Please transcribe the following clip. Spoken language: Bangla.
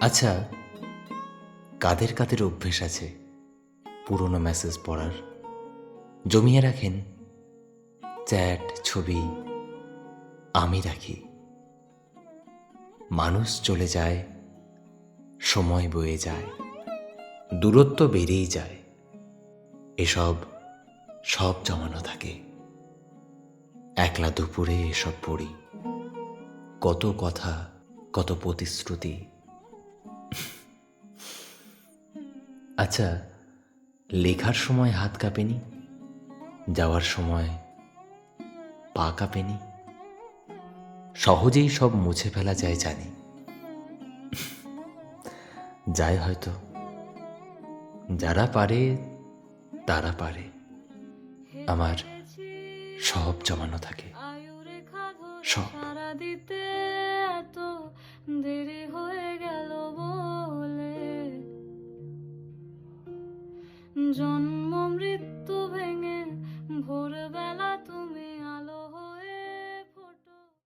আচ্ছা কাদের কাদের অভ্যেস আছে পুরনো মেসেজ পড়ার? জমিয়ে রাখেন। চ্যাট, ছবি, আমি রাখি। মানুষ চলে যায়, সময় বয়ে যায়, দূরত্ব বেড়েই যায়। এসব সব জমানো থাকে। একলা দুপুরে এসব পড়ি। কত কথা, কত প্রতিশ্রুতি আচ্ছা লেখার সময় হাত কাঁপেনি? যাওয়ার সময় পা কাঁপেনি? সহজেই সব মুছে ফেলা যায় জানি। যায় হয়তো। যারা পারে, তারা পারে। আমার সব জমানো থাকে। সব। জন্ম মৃত্যু